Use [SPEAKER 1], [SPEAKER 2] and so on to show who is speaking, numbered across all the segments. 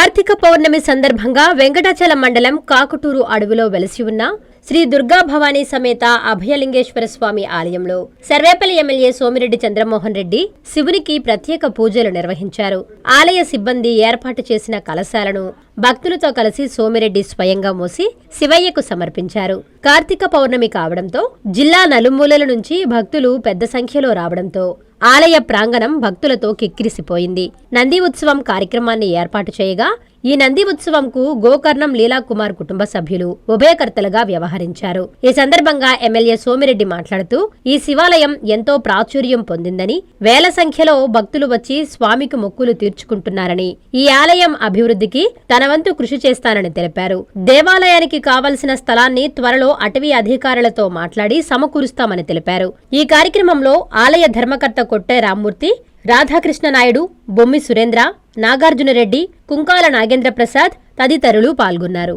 [SPEAKER 1] కార్తీక పౌర్ణమి సందర్భంగా వెంకటాచల మండలం కాకుటూరు అడవిలో వెలసి ఉన్న శ్రీ దుర్గా భవానీ సమేత అభయలింగేశ్వర స్వామి ఆలయంలో సర్వేపల్లి ఎమ్మెల్యే సోమిరెడ్డి చంద్రమోహన్ రెడ్డి శివునికి ప్రత్యేక పూజలు నిర్వహించారు. ఆలయ సిబ్బంది ఏర్పాటు చేసిన కలశాలను భక్తులతో కలిసి సోమిరెడ్డి స్వయంగా మోసి శివయ్యకు సమర్పించారు. కార్తీక పౌర్ణమి కావడంతో జిల్లా నలుమూలల నుంచి భక్తులు పెద్ద సంఖ్యలో రావడంతో ఆలయ ప్రాంగణం భక్తులతో కిక్కిరిసిపోయింది. నంది ఉత్సవం కార్యక్రమాన్ని ఏర్పాటు చేయగా ఈ నంది ఉత్సవంకు గోకర్ణం లీలాకుమార్ కుటుంబ సభ్యులు ఉభయకర్తలుగా వ్యవహరించారు. ఈ సందర్భంగా ఎమ్మెల్యే సోమిరెడ్డి మాట్లాడుతూ ఈ శివాలయం ఎంతో ప్రాచుర్యం పొందిందని వేల సంఖ్యలో భక్తులు వచ్చి స్వామికి మొక్కులు తీర్చుకుంటున్నారని ఈ ఆలయం అభివృద్ధికి తన వంతు కృషి చేస్తానని తెలిపారు. దేవాలయానికి కావలసిన స్థలాన్ని త్వరలో అటవీ అధికారులతో మాట్లాడి సమకూరుస్తామని తెలిపారు. ఈ కార్యక్రమంలో ఆలయ ధర్మకర్త కొట్టే రామ్మూర్తి రాధాకృష్ణ నాయుడు బొమ్మి సురేంద్ర నాగార్జునరెడ్డి కుంకాల నాగేంద్ర ప్రసాద్ తదితరులు పాల్గొన్నారు.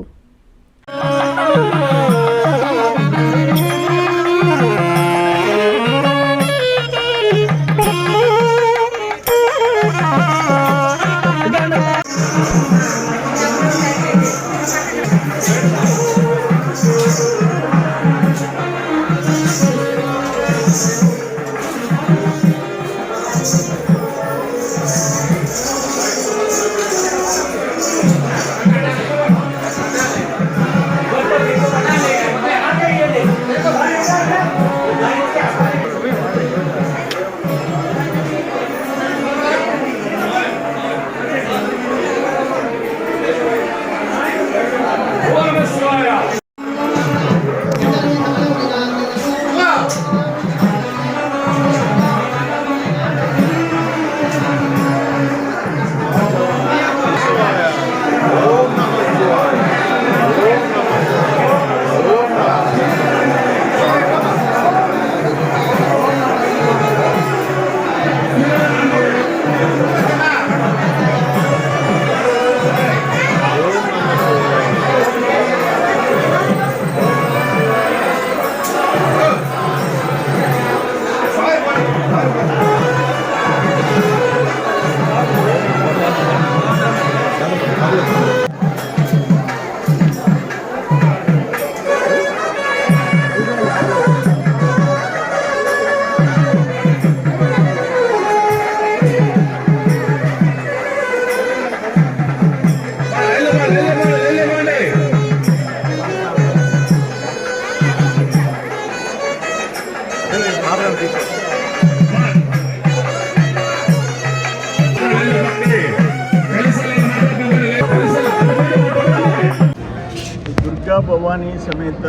[SPEAKER 2] భవానీ సమేత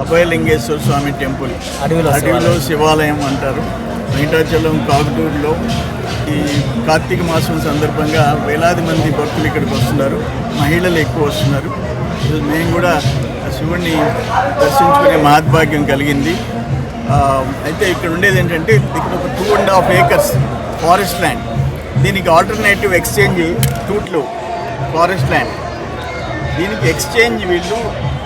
[SPEAKER 2] అభయలింగేశ్వర స్వామి టెంపుల్.
[SPEAKER 3] అడవిలో
[SPEAKER 2] శివాలయం. అంటారు. వెంకటాచలం కాకుటూరులో ఈ కార్తీక మాసం సందర్భంగా వేలాది మంది భక్తులు ఇక్కడికి వస్తున్నారు. మహిళలు ఎక్కువ వస్తున్నారు. మేము కూడా ఆ శివుణ్ణి దర్శించుకునే మహద్భాగ్యం కలిగింది. అయితే ఇక్కడ ఉండేది ఏంటంటే ఇక్కడ ఒక two and half acres forest land దీనికి ఆల్టర్నేటివ్ ఎక్స్చేంజ్ టూట్లు ఫారెస్ట్ ల్యాండ్ దీనికి ఎక్స్చేంజ్ వీళ్ళు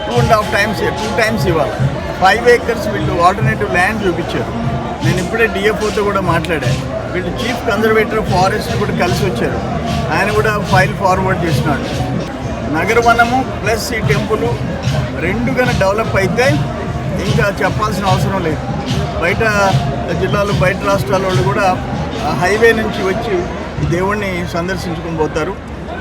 [SPEAKER 2] two and half times two times ఇవ్వాలి. ఫైవ్ ఏకర్స్ వీళ్ళు ఆల్టర్నేటివ్ ల్యాండ్ చూపించారు. నేను ఇప్పుడే డిఎఫ్ఓతో కూడా మాట్లాడాను వీళ్ళు చీఫ్ కన్జర్వేటర్ ఫారెస్ట్ కూడా కలిసి వచ్చారు. ఆయన కూడా ఫైల్ ఫార్వర్డ్ చేసినాడు నగరవనము ప్లస్ ఈ టెంపుల్ రెండు కన్నా డెవలప్ అయితే ఇంకా చెప్పాల్సిన అవసరం లేదు. బయట జిల్లాలు బయట రాష్ట్రాల వాళ్ళు కూడా హైవే నుంచి వచ్చి దేవుణ్ణి సందర్శించుకొని పోతారు.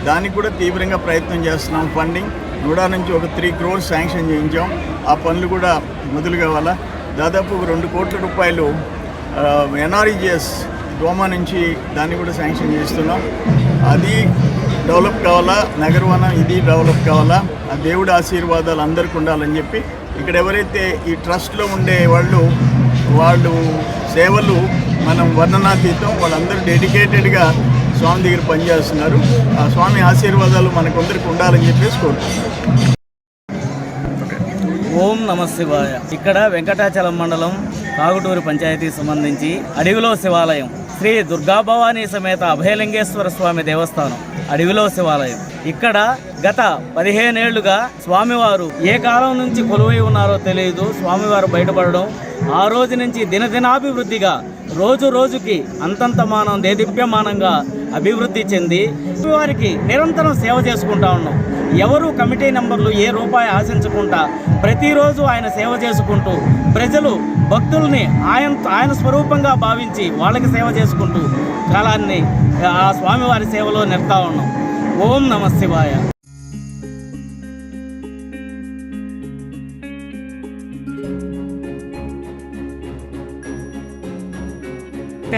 [SPEAKER 2] దానికి కూడా తీవ్రంగా ప్రయత్నం చేస్తున్నాం ఫండింగ్ నూడా నుంచి ఒక త్రీ క్రోర్స్ శాంక్షన్ చేయించాం. ఆ పనులు కూడా మొదలు కావాలా? దాదాపు రెండు కోట్ల రూపాయలు ఎన్ఆర్ఈజిఎస్ డోమా నుంచి దాన్ని కూడా శాంక్షన్ చేస్తున్నాం. అది డెవలప్ కావాలా? నగరవనం ఇది డెవలప్ కావాలా? ఆ దేవుడి ఆశీర్వాదాలు అందరికి ఉండాలని చెప్పి ఇక్కడ ఎవరైతే ఈ ట్రస్ట్లో ఉండే వాళ్ళు వాళ్ళు సేవలు మనం వర్ణనాతీతం వాళ్ళందరూ డెడికేటెడ్గా స్వామి దగ్గర పనిచేస్తున్నారు. ఆ స్వామి ఆశీర్వాదాలు మనకందరికి ఉండాలని చెప్పేసి కోరుతున్నాం
[SPEAKER 3] ఓం నమ శివాయ. ఇక్కడ వెంకటాచలం మండలం కాగుటూరు పంచాయతీకి సంబంధించి అడవిలో శివాలయం. శ్రీ దుర్గాభవానీ సమేత అభయలింగేశ్వర స్వామి దేవస్థానం అడవిలో శివాలయం. ఇక్కడ గత పదిహేనేళ్ళుగా స్వామివారు ఏ కాలం నుంచి కొలువై ఉన్నారో తెలియదు. స్వామివారు బయటపడడం ఆ రోజు నుంచి దినదినాభివృద్ధిగా రోజు రోజుకి అంతంతమానం దేదీప్యమానంగా అభివృద్ధి చెంది వారికి నిరంతరం సేవ చేసుకుంటా ఉన్నాం. ఎవరు కమిటీ నెంబర్లు ఏ రూపాయి ఆశించకుండా ప్రతిరోజు ఆయన సేవ చేసుకుంటూ ప్రజలు భక్తుల్ని ఆయన ఆయన స్వరూపంగా భావించి వాళ్ళకి సేవ చేసుకుంటూ కాలాన్ని ఆ స్వామివారి సేవలో నెడతా ఉన్నాం. ఓం నమ శివాయ.